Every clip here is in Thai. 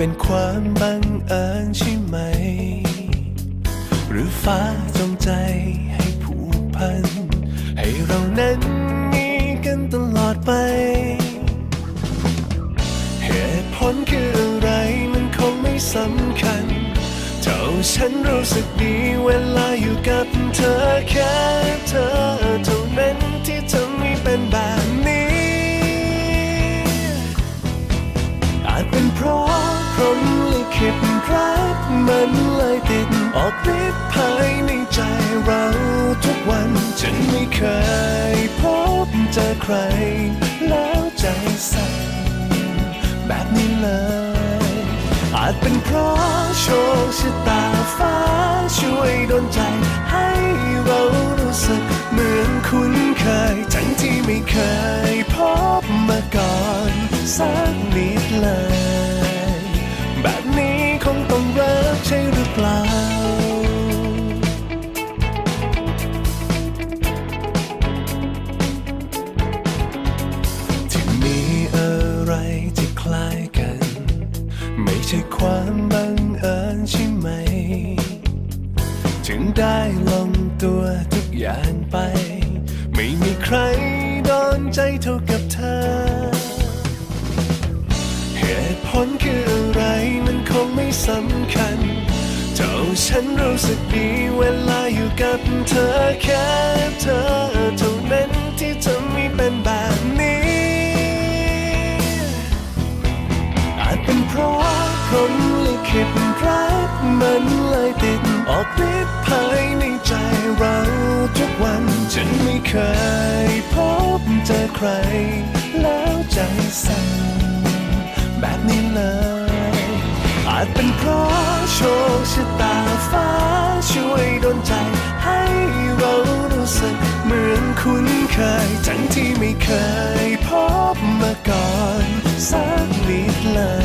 เป็นความบังเอิญใช่ไหม หรือฟ้าจงใจให้ผูกพัน ให้เรานั้นมีกันตลอดไป เหตุผลคืออะไรมันคงไม่สำคัญ เท่าฉันรู้สึกดีเวลาอยู่กับเธอแค่เธอ ออกฤทธิ์ภายในใจเราทุกวันฉันไม่เคยพบเจอใคร แล้วใจสั่นแบบนี้เลย อาจเป็นเพราะโชคชะตาฟ้าช่วยดลใจ ให้เรารู้สึกเหมือนคุ้นเคยทั้งที่ไม่เคยพบมาก่อนสักนิดเลย ใช่ความบังเอิญใช่ไหมจึงได้ลงตัวทุกอย่างไป ไม่มีใครโดนใจเท่ากับเธอ เหตุผลคืออะไรมันคงไม่สำคัญ เท่าฉันรู้สึกดีเวลาอยู่กับเธอแค่เธอ ลิขิตรักมันเลยติดออกฤทธิ์ภายในใจเราทุกวันฉันไม่เคยพบเจอใคร แล้วใจสั่นแบบนี้เลย อาจเป็นเพราะโชคชะตาฟ้าช่วยดลใจ ให้เรารู้สึกเหมือนคุ้นเคยทั้งที่ไม่เคยพบมาก่อนสักนิดเลย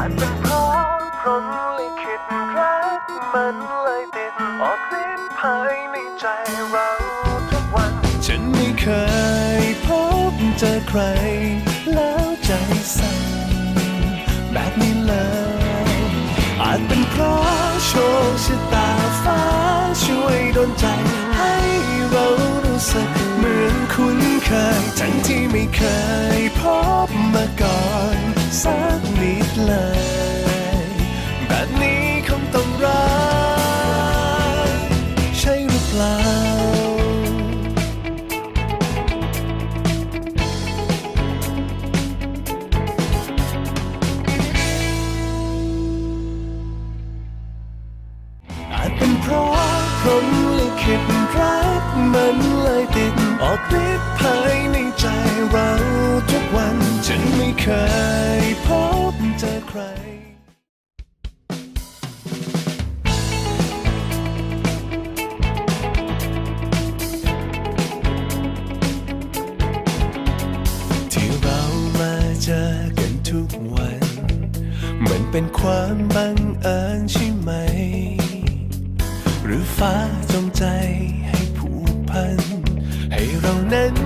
อาจเป็นเพราะพรหมลิขิตรักมันเลยติดออกฤทธิ์ภายในใจเราทุกวัน ฉันไม่เคยพบเจอใคร แล้วใจสั่นแบบนี้เลยอาจเป็นเพราะโชคชะตาฟ้าช่วยดลใจ ให้เรารู้สึกเหมือนคุ้นเคยทั้งที่ไม่เคยพบมาก่อน เป็นเพราะพรหมลิขิตรักมันเลยติด ออกฤทธิ์ภายในใจเราทุกวันฉันไม่เคยพบเจอใครที่เรามาเจอกันทุกวันเหมือนเป็นความบังเอิญใช่ไหม หรือฟ้าจงใจให้ผูกพัน ให้เรานั้น